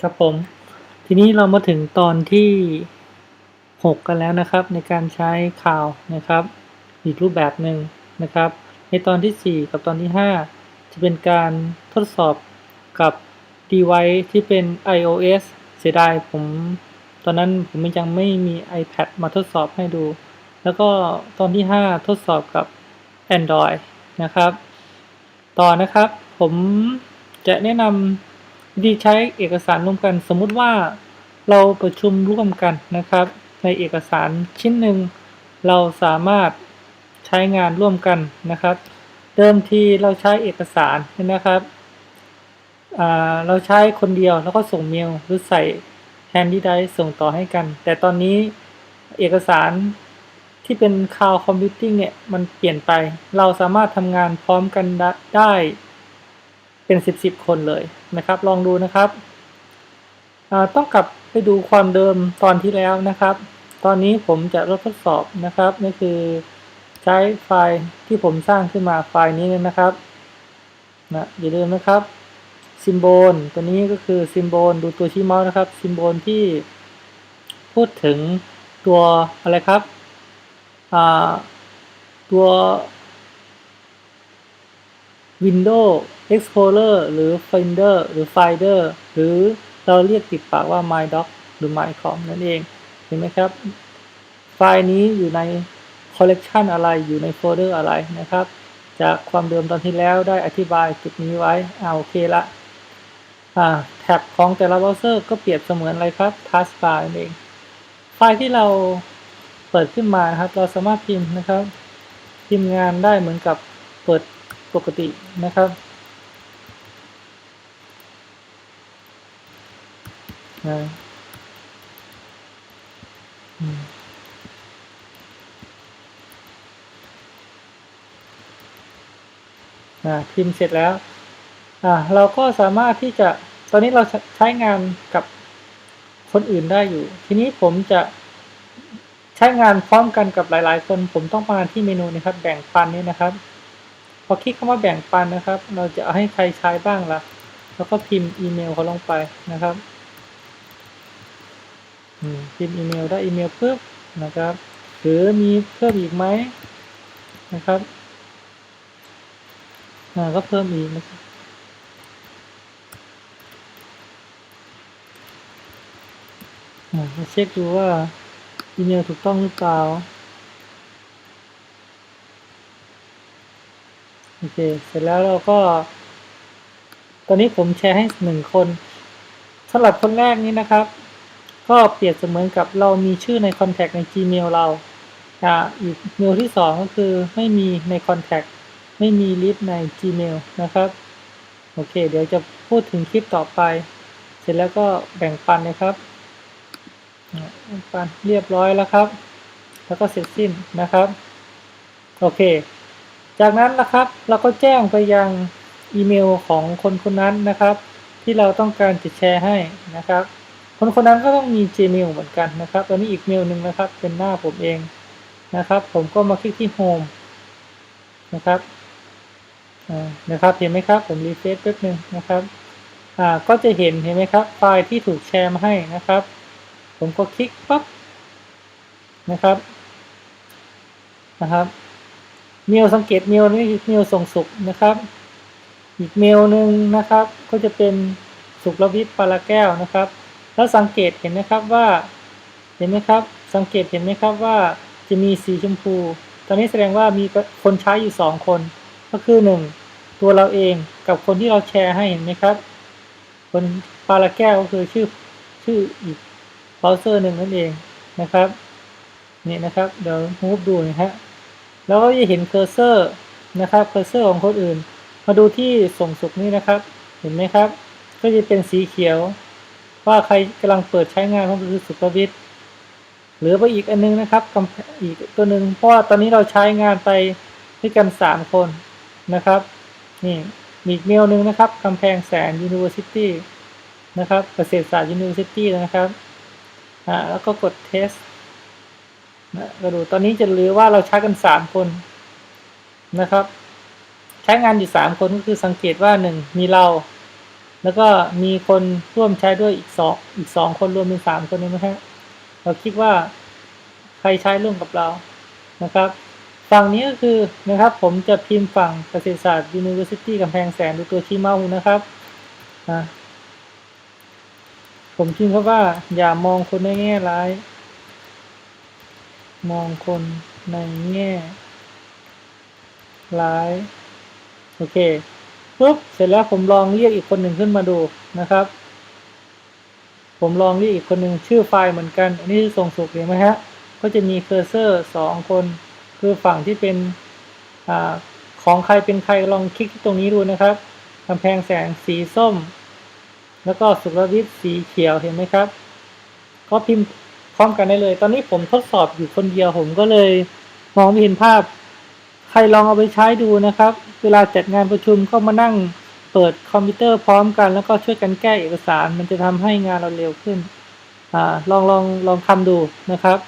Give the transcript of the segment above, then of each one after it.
ครับผม ทีนี้เรามาถึงตอนที่ 6 กันแล้วนะครับ ในการใช้ข่าวนะครับ อีกรูปแบบหนึ่งนะครับ ในตอนที่ 4 กับตอนที่ 5 จะเป็นการทดสอบกับ device ที่เป็น iOS เสียดายผม ตอนนั้นผมยังไม่มี iPad มาทดสอบให้ดู แล้วก็ตอนที่ 5 ทดสอบกับ Android นะครับ ต่อนะครับผมจะแนะนำ วิธีใช้เอกสารร่วมกัน สมมุติว่าเราประชุมร่วมกันนะครับ ในเอกสารชิ้นหนึ่ง เราสามารถใช้งานร่วมกันนะครับ เดิมทีเราใช้เอกสารนะครับเราใช้คนเดียวแล้วก็ส่งเมลหรือใส่แฮนดี้ไดส่งต่อให้กัน แต่ตอนนี้เอกสารที่เป็น Cloud Computing เนี่ยมันเปลี่ยนไป เราสามารถทำงานพร้อมกันได้ เป็นสิบสิบคนเลยนะครับ ลองดูนะครับต้องกลับไปดูความเดิมตอนที่แล้วนะครับ ตอนนี้ผมจะทดสอบนะครับนี่คือใช้ไฟล์ที่ผมสร้างขึ้นมาไฟล์นี้นะครับนะอย่าลืมนะครับซิมโบลตัวนี้ก็คือซิมโบลดูตัวชี้เมาส์นะครับซิมโบลที่พูดถึงตัวอะไรครับตัว Windows Explorer หรือ Finder หรือ Finder หรือเราเรียกติดปากว่า MyDoc หรือ MyCom นั่นเอง เห็นไหมครับ ไฟล์นี้อยู่ใน collection อะไรอยู่ในโฟลเดอร์อะไรนะครับ จากความเดิมตอนที่แล้วได้อธิบายจุดนี้ไว้อ่าโอเคละอ่าแท็บของแต่ละเบราว์เซอร์ก็เปรียบเสมือนอะไรครับ taskbar นั่นเอง ไฟล์ที่เราเปิดขึ้นมาครับ เราสามารถพิมพ์นะครับ พิมพ์งานได้เหมือนกับเปิดปกตินะครับ นะอืมอ่พิมพ์เสร็จแล้วอ่าเราก็สามารถที่จะ ตอนนี้เราใช้งานกับคนอื่นได้อยู่ ทีนี้ผมจะใช้งานพร้อมกันกับหลาย ๆ คน ผมต้องมาที่เมนูนะครับ แบ่งปันนี้นะครับ พอคลิกคำว่าแบ่งปันนะครับ เราจะเอาให้ใครใช้บ้างละ่ะ แล้วก็พิมพ์อีเมลเขาลงไปนะครับ พิมพ์อีเมลได้อีเมลเพิ่มนะครับ หรือมีเพิ่มอีกไหมนะครับอ่าก็เพิ่มอีกนะครับอ่าเช็คดูว่าอีเมลถูกต้องหรือเปล่า โอเค เสร็จแล้วเราก็ ตอนนี้ผมแชร์ให้หนึ่งคนสำหรับคนแรกนี้นะครับ ก็เปรียบเสมือนกับเรามีชื่อในคอนแทคใน Gmail เราอ่าอีกเมลที่สองก็คือไม่มีในคอนแทคไม่มีลิสต์ใน Gmail นะครับ โอเค เดี๋ยวจะพูดถึงคลิปต่อไป เสร็จแล้วก็แบ่งปันนะครับแบ่งปันเรียบร้อยแล้วครับ แล้วก็เสร็จสิ้นนะครับ โอเค จากนั้นนะครับเราก็แจ้งไปยังอีเมลของคนคนนั้นนะครับ ที่เราต้องการจะแชร์ให้นะครับ คนคนนั้นก็ต้องมี Gmail เหมือนกันนะครับตอนนี้อีกเมลหนึ่งนะครับ เป็นหน้าผมเองนะครับ ผมก็มาคลิกที่ Home นะครับนะครับเห็นไหมครับ ผมรีเฟรชแป๊บนึงนะครับอ่าก็จะเห็นเห็นไหมครับ ไฟล์ที่ถูกแชร์มาให้นะครับ ผมก็คลิกปั๊บนะครับนะครับเมลสังเกตเมลนี้เมลส่งสุกนะครับ อีกเมลหนึ่งนะครับ ก็จะเป็นสุกรวิทย์ปาราแก้วนะครับ แล้วสังเกตเห็นไหมครับว่า เห็นไหมครับ สังเกตเห็นไหมครับว่าจะมีสีชมพู ตอนนี้แสดงว่ามีคนใช้อยู่สองคน ก็คือหนึ่งตัวเราเองกับคนที่เราแชร์ให้เห็นไหมครับ คนปาราแก้วก็คือชื่อชื่ออีกเบราว์เซอร์หนึ่งนั่นเองนะครับนี่นะครับ เดี๋ยวมูฟดูนะฮะแล้วก็จะเห็นเคอร์เซอร์นะครับเคอร์เซอร์ของคนอื่น มาดูที่ส่งสุกนี่นะครับ เห็นไหมครับ ก็จะเป็นสีเขียว ว่าใครกำลังเปิดใช้งานก็คือสุขวิทย์หรือไปอีกอันนึงนะครับอีกตัวหนึ่งเพราะตอนนี้เราใช้งานไปด้วยกันสามคนนะครับนี่มีอีกเมลหนึ่งนะครับกำแพงแสน University นะครับเกษตรศาสตร์ University นะครับอ่าแล้วก็กดเทสนะก็ดูตอนนี้จะรู้ว่าเราใช้กันสามคนนะครับ ใช้งานอยู่สามคนก็คือสังเกตว่าหนึ่งมีเรา แล้วก็มีคนร่วมใช้ด้วยอีกสองอีกสองคนรวมเป็นสามคนนะฮะเราคิดว่าใครใช้ร่วมกับเรานะครับ ฝั่งนี้ก็คือนะครับผมจะพิมพ์ฝั่งเกษตรศาสตร์ University กำแพงแสนดูตัวชี้เมาส์นะครับนะผมพิมพ์คำว่าอย่ามองคนในแง่ร้าย มองคนในแง่ร้าย โอเค ปุ๊บเสร็จแล้วผมลองเรียกอีกคนหนึ่งขึ้นมาดูนะครับ ผมลองเรียกอีกคนหนึ่งชื่อไฟล์เหมือนกัน อันนี้ส่งสุกเห็นไหมฮะก็จะมีเคอร์เซอร์สองคนคือฝั่งที่เป็นอาของใครเป็นใครลองคลิกที่ตรงนี้ดูนะครับกำแพงแสงสีส้ม แล้วก็สุรวิทย์สีเขียวเห็นไหมครับก็พิมพ์พร้อมกันได้เลย ตอนนี้ผมทดสอบอยู่คนเดียวผมก็เลยมองไม่เห็นภาพ ครลองเอาไปใช้ดูนะครับ เวลาจัดงานประชุมก็มานั่งเปิดคอมพิวเตอร์พร้อมกัน แล้วก็ช่วยกันแก้เอกสาร มันจะทำให้งานเราเร็วขึ้นอลองลองลองทำดูนะครับ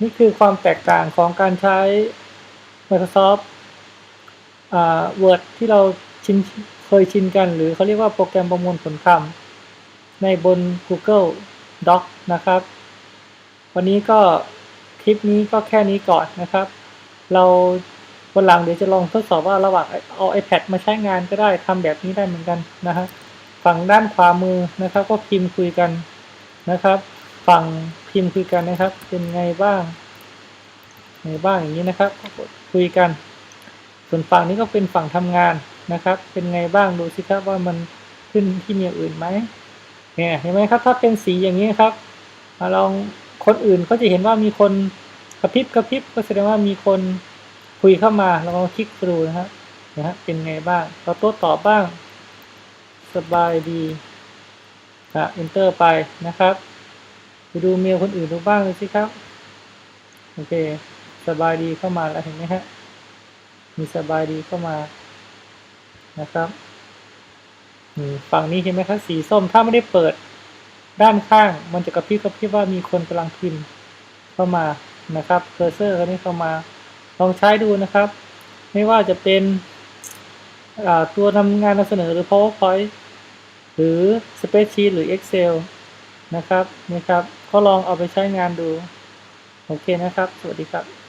นี่คือความแตกต่างของการใช้ Microsoft Word ที่เราชินเคยชินกัน หรือเขาเรียกว่าโปรแกรมประมวลผลคำในบน Google Doc นะครับ วันนี้ก็คลิปนี้ก็แค่นี้ก่อนนะครับ เราวันหลังเดี๋ยวจะลองทดสอบว่าระหว่างเอา iPad มาใช้งานก็ได้ทำแบบนี้ได้เหมือนกันนะฮะฝั่งด้านขวามือนะครับ ก็พิมพ์คุยกันนะครับ ฝั่งพิมพ์คุยกันนะครับ เป็นไงบ้าง ไงบ้างอย่างนี้นะครับก็กดคุยกัน ส่วนฝั่งนี้ก็เป็นฝั่งทำงานนะครับ เป็นไงบ้างดูสิครับว่ามันขึ้นที่มียอื่นไหมเนี่ยเห็นไหมครับ ถ้าเป็นสีอย่างนี้ครับมาลองคนอื่นเขาจะเห็นว่ามีคน กระพริบกระพริบก็แสดงว่ามีคนคุยเข้ามาเราลองคลิกดูนะฮะนะฮะเป็นไงบ้างเราโต้ตอบบ้าง สบายดีนะ enter ไปนะครับไปดูเมลคนอื่นดูบ้างเลยสิครับ โอเค สบายดีเข้ามาแล้วเห็นไหมฮะมีสบายดีเข้ามานะครับฝั่งนี้เห็นไหมครับสีส้มถ้าไม่ได้เปิดด้านข้าง มันจะกระพริบกระพริบว่ามีคนกำลังพิมพ์เข้ามา นะครับ เคอร์เซอร์คนนี้เข้ามา ลองใช้ดูนะครับ ไม่ว่าจะเป็นตัวนำงานนำเสนอหรือ PowerPoint หรือ Spreadsheet หรือ Excel นะครับนะครับ ก็ลองเอาไปใช้งานดู โอเคนะครับ สวัสดีครับ